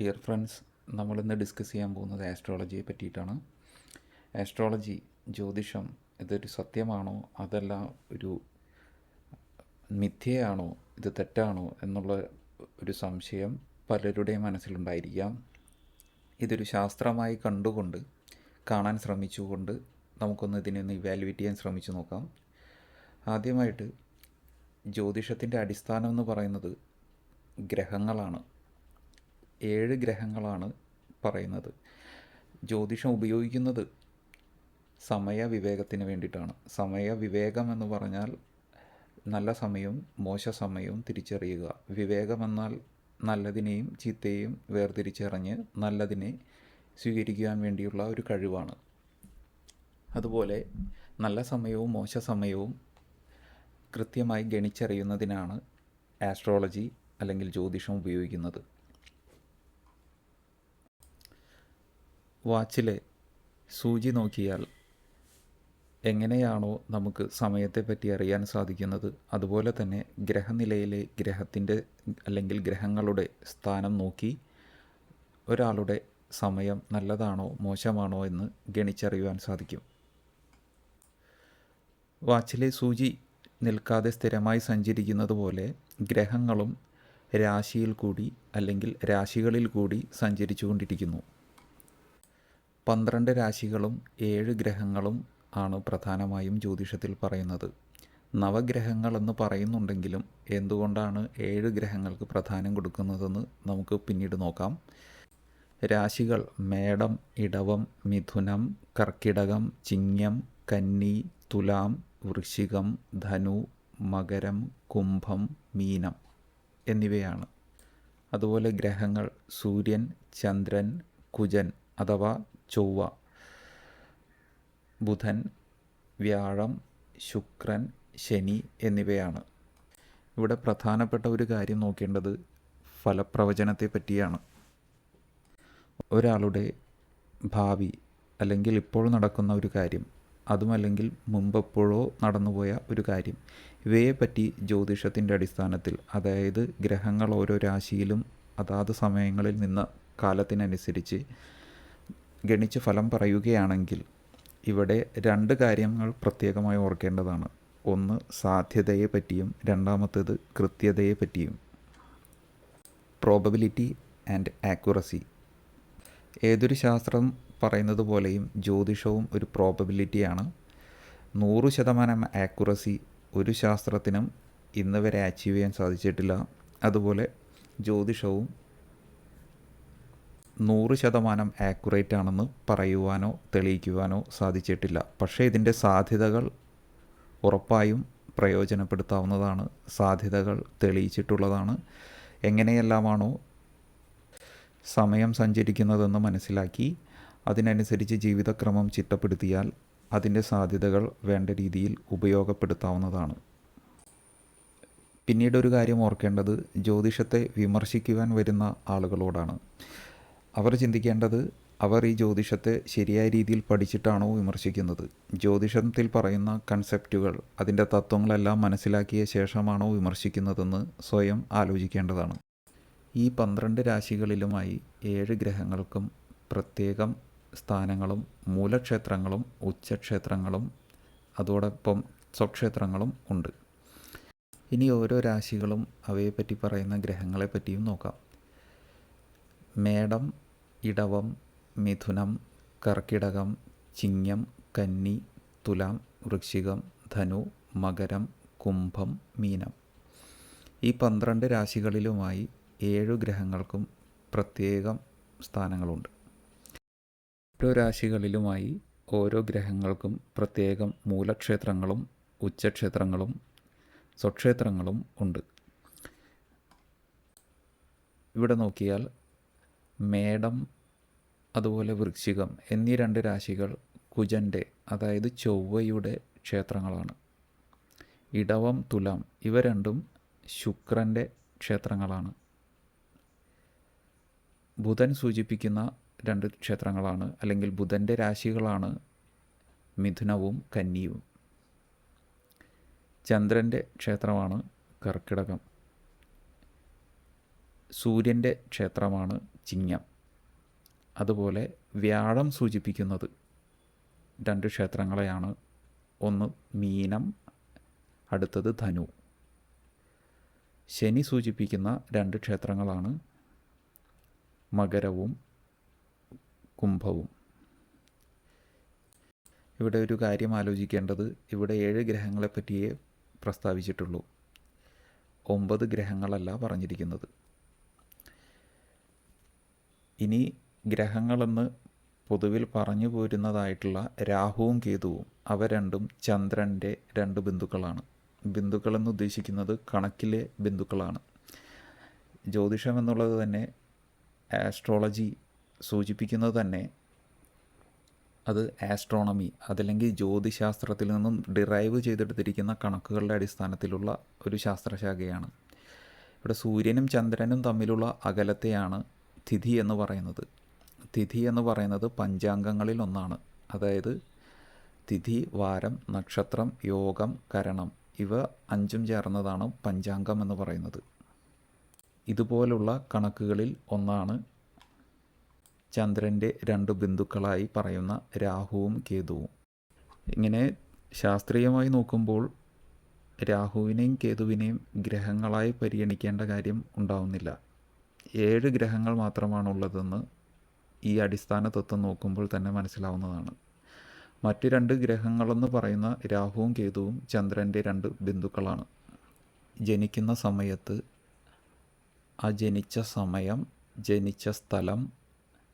Dear friends നമ്മളിന്ന് discuss ചെയ്യാൻ പോകുന്നത് ആസ്ട്രോളജിയെ പറ്റിയിട്ടാണ്. ആസ്ട്രോളജി ജ്യോതിഷം ഇതൊരു സത്യമാണോ? അതല്ല ഒരു മിഥ്യയാണോ? ഇത് തെറ്റാണോ? എന്നുള്ള ഒരു സംശയം പലരുടെയും മനസ്സിലുണ്ടായിരിക്കാം. ഇതൊരു ശാസ്ത്രമായി കണ്ടുകൊണ്ട് കാണാൻ ശ്രമിച്ചുകൊണ്ട് നമുക്കൊന്ന് ഇതിനെ ഒന്ന് ഇവാലുവേറ്റ് ചെയ്യാൻ ശ്രമിച്ചു നോക്കാം. ആദ്യമായിട്ട് ജ്യോതിഷത്തിന്റെ അടിസ്ഥാനം എന്ന് പറയുന്നത് ഗ്രഹങ്ങളാണ്. ഏഴ് ഗ്രഹങ്ങളാണ് പറയുന്നത്. ജ്യോതിഷം ഉപയോഗിക്കുന്നത് സമയവിവേകത്തിന് വേണ്ടിയിട്ടാണ്. സമയവിവേകം എന്ന് പറഞ്ഞാൽ നല്ല സമയവും മോശ സമയവും തിരിച്ചറിയുക. വിവേകമെന്നാൽ നല്ലതിനെയും ചീത്തയെയും വേർതിരിച്ചറിഞ്ഞ് നല്ലതിനെ സ്വീകരിക്കുവാൻ വേണ്ടിയുള്ള ഒരു കഴിവാണ്. അതുപോലെ നല്ല സമയവും മോശ സമയവും കൃത്യമായി ഗണിച്ചറിയുന്നതിനാണ് ആസ്ട്രോളജി അല്ലെങ്കിൽ ജ്യോതിഷം ഉപയോഗിക്കുന്നത്. വാച്ചിലെ സൂചി നോക്കിയാൽ എങ്ങനെയാണോ നമുക്ക് സമയത്തെപ്പറ്റി അറിയാൻ സാധിക്കുന്നത്. അതുപോലെ തന്നെ ഗ്രഹനിലയിലെ ഗ്രഹത്തിന്റെ അല്ലെങ്കിൽ ഗ്രഹങ്ങളുടെ സ്ഥാനം നോക്കി ഒരാളുടെ സമയം നല്ലതാണോ മോശമാണോ എന്ന് ഗണിച്ചറിയുവാൻ സാധിക്കും. വാച്ചിലെ സൂചി നിൽക്കാതെ സ്ഥിരമായി സഞ്ചരിക്കുന്നത് പോലെ ഗ്രഹങ്ങളും രാശിയിൽ കൂടി അല്ലെങ്കിൽ രാശികളിൽ കൂടി സഞ്ചരിച്ചു കൊണ്ടിരിക്കുന്നു പന്ത്രണ്ട് രാശികളും ഏഴ് ഗ്രഹങ്ങളും ആണ് പ്രധാനമായും ജ്യോതിഷത്തിൽ പറയുന്നത്. നവഗ്രഹങ്ങൾ എന്ന് പറയുന്നുണ്ടെങ്കിലും എന്തുകൊണ്ടാണ് ഏഴ് ഗ്രഹങ്ങൾക്ക് പ്രാധാന്യം കൊടുക്കുന്നതെന്ന് നമുക്ക് പിന്നീട് നോക്കാം. രാശികൾ മേടം ഇടവം മിഥുനം കർക്കിടകം ചിങ്ങം കന്നി തുലാം വൃശ്ചികം ധനു മകരം കുംഭം മീനം എന്നിവയാണ്. അതുപോലെ ഗ്രഹങ്ങൾ സൂര്യൻ ചന്ദ്രൻ കുജൻ അഥവാ ചൊവ്വ. ബുധൻ വ്യാഴം ശുക്രൻ ശനി എന്നിവയാണ്. ഇവിടെ പ്രധാനപ്പെട്ട ഒരു കാര്യം നോക്കേണ്ടത് ഫലപ്രവചനത്തെ പറ്റിയാണ്. ഒരാളുടെ ഭാവി അല്ലെങ്കിൽ ഇപ്പോൾ നടക്കുന്ന ഒരു കാര്യം അതുമല്ലെങ്കിൽ മുമ്പെപ്പോഴോ നടന്നുപോയ ഒരു കാര്യം ഇവയെ പറ്റി ജ്യോതിഷത്തിന്റെ അടിസ്ഥാനത്തിൽ അതായത് ഗ്രഹങ്ങൾ ഓരോ രാശിയിലും അതാത് സമയങ്ങളിൽ നിന്ന് കാലത്തിനനുസരിച്ച് ഗണിച്ച് ഫലം പറയുകയാണെങ്കിൽ ഇവിടെ രണ്ട് കാര്യങ്ങൾ പ്രത്യേകമായി ഓർക്കേണ്ടതാണ്. ഒന്ന് സാധ്യതയെ പറ്റിയും രണ്ടാമത്തേത് കൃത്യതയെ പറ്റിയും. പ്രോബബിലിറ്റി ആൻഡ് ആക്യുറസി ഏതൊരു ശാസ്ത്രം പറയുന്നത് പോലെയും ജ്യോതിഷവും ഒരു പ്രോബബിലിറ്റിയാണ് നൂറ് ശതമാനം ആക്യുറസി ഒരു ശാസ്ത്രത്തിനും ഇന്ന് വരെ അച്ചീവ് ചെയ്യാൻ സാധിച്ചിട്ടില്ല. അതുപോലെ ജ്യോതിഷവും നൂറ് ശതമാനം ആക്യുറേറ്റ് ആണെന്ന് പറയുവാനോ തെളിയിക്കുവാനോ സാധിച്ചിട്ടില്ല. പക്ഷേ ഇതിന്റെ സാധ്യതകൾ ഉറപ്പായും പ്രയോജനപ്പെടുത്താവുന്നതാണ് സാധ്യതകൾ തെളിയിച്ചിട്ടുള്ളതാണ്. എങ്ങനെയെല്ലാമാണോ സമയം സഞ്ചരിക്കുന്നതെന്ന് മനസ്സിലാക്കി അതിനനുസരിച്ച് ജീവിതക്രമം ചിട്ടപ്പെടുത്തിയാൽ അതിന്റെ സാധ്യതകൾ വേണ്ട രീതിയിൽ ഉപയോഗപ്പെടുത്താവുന്നതാണ്. പിന്നീട് ഒരു കാര്യം ഓർക്കേണ്ടത് ജ്യോതിഷത്തെ വിമർശിക്കുവാൻ വരുന്ന ആളുകളോടാണ്. അവർ ചിന്തിക്കേണ്ടത് അവർ ഈ ജ്യോതിഷത്തെ ശരിയായ രീതിയിൽ പഠിച്ചിട്ടാണോ വിമർശിക്കുന്നത്. ജ്യോതിഷത്തിൽ പറയുന്ന കൺസെപ്റ്റുകൾ അതിന്റെ തത്വങ്ങളെല്ലാം മനസ്സിലാക്കിയ ശേഷമാണോ വിമർശിക്കുന്നതെന്ന് സ്വയം ആലോചിക്കേണ്ടതാണ്. ഈ പന്ത്രണ്ട് രാശികളിലുമായി ഏഴ് ഗ്രഹങ്ങൾക്കും പ്രത്യേകം സ്ഥാനങ്ങളും മൂലക്ഷേത്രങ്ങളും ഉച്ചക്ഷേത്രങ്ങളും അതോടൊപ്പം സ്വക്ഷേത്രങ്ങളും ഉണ്ട്. ഇനി ഓരോ രാശികളും അവയെപ്പറ്റി പറയുന്ന ഗ്രഹങ്ങളെപ്പറ്റിയും നോക്കാം. മേടം ഇടവം മിഥുനം കർക്കിടകം ചിങ്ങം കന്നി തുലാം വൃശ്ചികം ധനു മകരം കുംഭം മീനം. ഈ പന്ത്രണ്ട് രാശികളിലുമായി ഏഴു ഗ്രഹങ്ങൾക്കും പ്രത്യേകം സ്ഥാനങ്ങളുണ്ട്. ഓരോ രാശികളിലുമായി ഓരോ ഗ്രഹങ്ങൾക്കും പ്രത്യേകം മൂലക്ഷേത്രങ്ങളും ഉച്ചക്ഷേത്രങ്ങളും സ്വക്ഷേത്രങ്ങളും ഉണ്ട്. ഇവിടെ നോക്കിയാൽ മേടം അതുപോലെ വൃശ്ചികം എന്നീ രണ്ട് രാശികൾ കുജന്റെ അതായത് ചൊവ്വയുടെ ക്ഷേത്രങ്ങളാണ്. ഇടവം തുലം ഇവ രണ്ടും ശുക്രന്റെ ക്ഷേത്രങ്ങളാണ്. ബുധൻ സൂചിപ്പിക്കുന്ന രണ്ട് ക്ഷേത്രങ്ങളാണ് അല്ലെങ്കിൽ ബുധന്റെ രാശികളാണ് മിഥുനവും കന്നിയും. ചന്ദ്രന്റെ ക്ഷേത്രമാണ് കർക്കിടകം. സൂര്യന്റെ ക്ഷേത്രമാണ് ചിങ്ങം അതുപോലെ വ്യാഴം സൂചിപ്പിക്കുന്നത് രണ്ട് ക്ഷേത്രങ്ങളെയാണ്. ഒന്ന് മീനം അടുത്തത് ധനു. ശനി സൂചിപ്പിക്കുന്ന രണ്ട് ക്ഷേത്രങ്ങളാണ് മകരവും കുംഭവും. ഇവിടെ ഒരു കാര്യം ആലോചിക്കേണ്ടത് ഇവിടെ ഏഴ് ഗ്രഹങ്ങളെ പറ്റിയേ പ്രസ്താവിച്ചിട്ടുള്ളൂ. ഒമ്പത് ഗ്രഹങ്ങളല്ല പറഞ്ഞിരിക്കുന്നത്. ഇനി ഗ്രഹങ്ങളെന്ന് പൊതുവിൽ പറഞ്ഞു പോരുന്നതായിട്ടുള്ള രാഹുവും കേതുവും അവ രണ്ടും ചന്ദ്രന്റെ രണ്ട് ബിന്ദുക്കളാണ്. ബിന്ദുക്കളെന്ന് ഉദ്ദേശിക്കുന്നത് കണക്കിലെ ബിന്ദുക്കളാണ്. ജ്യോതിഷം എന്നുള്ളത് തന്നെ ആസ്ട്രോളജി സൂചിപ്പിക്കുന്നത് തന്നെ അത് ആസ്ട്രോണമി അതല്ലെങ്കിൽ ജ്യോതിശാസ്ത്രത്തിൽ നിന്നും ഡിറൈവ് ചെയ്തെടുത്തിരിക്കുന്ന കണക്കുകളുടെ അടിസ്ഥാനത്തിലുള്ള ഒരു ശാസ്ത്രശാഖയാണ്. ഇവിടെ സൂര്യനും ചന്ദ്രനും തമ്മിലുള്ള അകലത്തെയാണ് തിഥി എന്ന് പറയുന്നത്. തിഥി എന്ന് പറയുന്നത് പഞ്ചാംഗങ്ങളിൽ ഒന്നാണ്. അതായത് തിഥി വാരം നക്ഷത്രം യോഗം കരണം. ഇവ അഞ്ചും ചേർന്നതാണ് പഞ്ചാംഗം എന്ന് പറയുന്നത്. ഇതുപോലുള്ള കണക്കുകളിൽ ഒന്നാണ് ചന്ദ്രന്റെ രണ്ട് ബിന്ദുക്കളായി പറയുന്ന രാഹുവും കേതുവും. ഇങ്ങനെ ശാസ്ത്രീയമായി നോക്കുമ്പോൾ രാഹുവിനെയും കേതുവിനെയും ഗ്രഹങ്ങളായി പരിഗണിക്കേണ്ട കാര്യം ഉണ്ടാവുന്നില്ല. ഏഴ് ഗ്രഹങ്ങൾ മാത്രമാണുള്ളതെന്ന് ഈ അടിസ്ഥാന തത്വം നോക്കുമ്പോൾ തന്നെ മനസ്സിലാവുന്നതാണ്. മറ്റ് രണ്ട് ഗ്രഹങ്ങളെന്ന് പറയുന്ന രാഹുവും കേതുവും ചന്ദ്രന്റെ രണ്ട് ബിന്ദുക്കളാണ്. ജനിക്കുന്ന സമയത്ത് ആ ജനിച്ച സമയം ജനിച്ച സ്ഥലം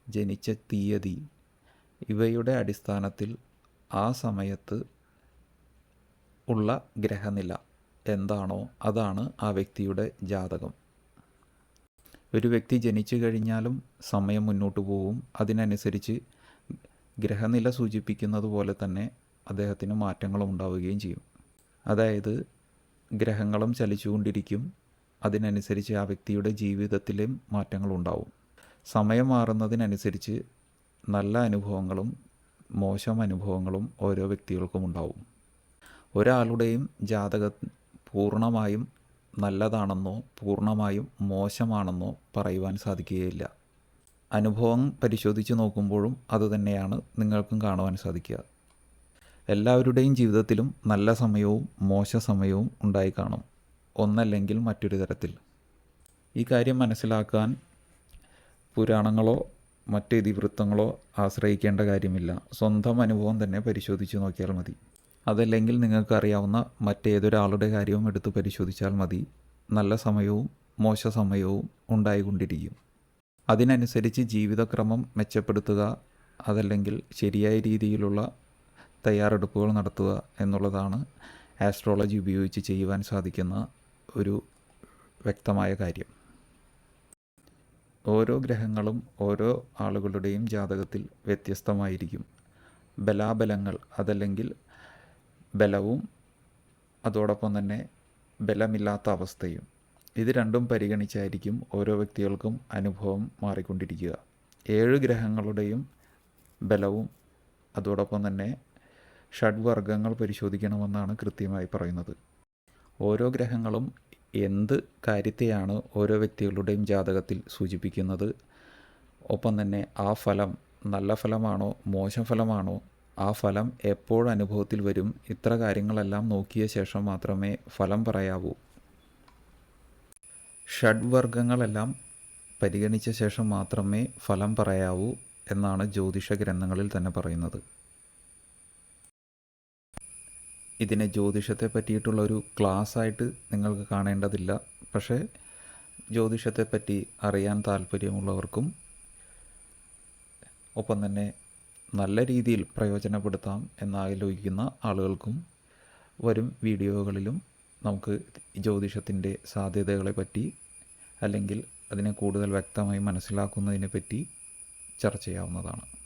ജനിച്ച തീയതി ഇവയുടെ അടിസ്ഥാനത്തിൽ ആ സമയത്ത് ഉള്ള ഗ്രഹനില എന്താണോ അതാണ് ആ വ്യക്തിയുടെ ജാതകം. ഒരു വ്യക്തി ജനിച്ചു കഴിഞ്ഞാലും സമയം മുന്നോട്ട് പോവും. അതിനനുസരിച്ച് ഗ്രഹനില സൂചിപ്പിക്കുന്നത് പോലെ തന്നെ അദ്ദേഹത്തിന് മാറ്റങ്ങളും ഉണ്ടാവുകയും ചെയ്യും. അതായത് ഗ്രഹങ്ങളും ചലിച്ചുകൊണ്ടിരിക്കും. അതിനനുസരിച്ച് ആ വ്യക്തിയുടെ ജീവിതത്തിലും മാറ്റങ്ങളുണ്ടാവും സമയം മാറുന്നതിനനുസരിച്ച് നല്ല അനുഭവങ്ങളും മോശം അനുഭവങ്ങളും ഓരോ വ്യക്തികൾക്കും ഉണ്ടാവും. ഒരാളുടെയും ജാതകം പൂർണമായും നല്ലതാണെന്നോ പൂർണമായും മോശമാണെന്നോ പറയുവാൻ സാധിക്കുകയില്ല. അനുഭവം പരിശോധിച്ച് നോക്കുമ്പോഴും അതുതന്നെയാണ് നിങ്ങൾക്കും കാണുവാൻ സാധിക്കുക. എല്ലാവരുടെയും ജീവിതത്തിലും നല്ല സമയവും മോശ സമയവും ഉണ്ടായി കാണും. ഒന്നല്ലെങ്കിൽ മറ്റൊരു തരത്തിൽ. ഈ കാര്യം മനസ്സിലാക്കാൻ പുരാണങ്ങളോ മറ്റ് ഇതിവൃത്തങ്ങളോ ആശ്രയിക്കേണ്ട കാര്യമില്ല. സ്വന്തം അനുഭവം തന്നെ പരിശോധിച്ച് നോക്കിയാൽ മതി. അതല്ലെങ്കിൽ നിങ്ങൾക്കറിയാവുന്ന മറ്റേതൊരാളുടെ കാര്യവും എടുത്ത് പരിശോധിച്ചാൽ മതി. നല്ല സമയവും മോശ സമയവും ഉണ്ടായിക്കൊണ്ടിരിക്കും. അതിനനുസരിച്ച് ജീവിതക്രമം മെച്ചപ്പെടുത്തുക അതല്ലെങ്കിൽ ശരിയായ രീതിയിലുള്ള തയ്യാറെടുപ്പുകൾ നടത്തുക എന്നുള്ളതാണ് ആസ്ട്രോളജി ഉപയോഗിച്ച് ചെയ്യുവാൻ സാധിക്കുന്ന ഒരു വ്യക്തമായ കാര്യം. ഓരോ ഗ്രഹങ്ങളും ഓരോ ആളുകളുടെയും ജാതകത്തിൽ വ്യത്യസ്തമായിരിക്കും. ബലാബലങ്ങൾ അതല്ലെങ്കിൽ ബലവും അതോടൊപ്പം തന്നെ ബലമില്ലാത്ത അവസ്ഥയും. ഇത് രണ്ടും പരിഗണിച്ചായിരിക്കും ഓരോ വ്യക്തികൾക്കും അനുഭവം മാറിക്കൊണ്ടിരിക്കുക. ഏഴ് ഗ്രഹങ്ങളുടെയും ബലവും അതോടൊപ്പം തന്നെ ഷഡ്വർഗങ്ങൾ പരിശോധിക്കണമെന്നാണ് കൃത്യമായി പറയുന്നത്. ഓരോ ഗ്രഹങ്ങളും എന്ത് കാര്യത്തെയാണ് ഓരോ വ്യക്തികളുടെയും ജാതകത്തിൽ സൂചിപ്പിക്കുന്നത്? ഒപ്പം തന്നെ ആ ഫലം നല്ല ഫലമാണോ മോശം ഫലമാണോ? ആ ഫലം എപ്പോഴനുഭവത്തിൽ വരും? ഇത്ര കാര്യങ്ങളെല്ലാം നോക്കിയ ശേഷം മാത്രമേ ഫലം പറയാവൂ. ഷഡ്വർഗങ്ങളെല്ലാം പരിഗണിച്ച ശേഷം മാത്രമേ ഫലം പറയാവൂ എന്നാണ് ജ്യോതിഷ ഗ്രന്ഥങ്ങളിൽ തന്നെ പറയുന്നത്. ഇതിനെ ജ്യോതിഷത്തെ പറ്റിയിട്ടുള്ള ഒരു ക്ലാസ് ആയിട്ട് നിങ്ങൾക്ക് കാണേണ്ടതില്ല. പക്ഷേ ജ്യോതിഷത്തെപ്പറ്റി അറിയാൻ താല്പര്യമുള്ളവർക്കും ഒപ്പം തന്നെ നല്ല രീതിയിൽ പ്രയോജനപ്പെടുത്താം എന്നാലോചിക്കുന്ന ആളുകൾക്കും വരും വീഡിയോകളിലും നമുക്ക് ജ്യോതിഷത്തിന്റെ സാധ്യതകളെ പറ്റി അല്ലെങ്കിൽ അതിനെ കൂടുതൽ വ്യക്തമായി മനസ്സിലാക്കുന്നതിനെ പറ്റി ചർച്ച ചെയ്യാവുന്നതാണ്.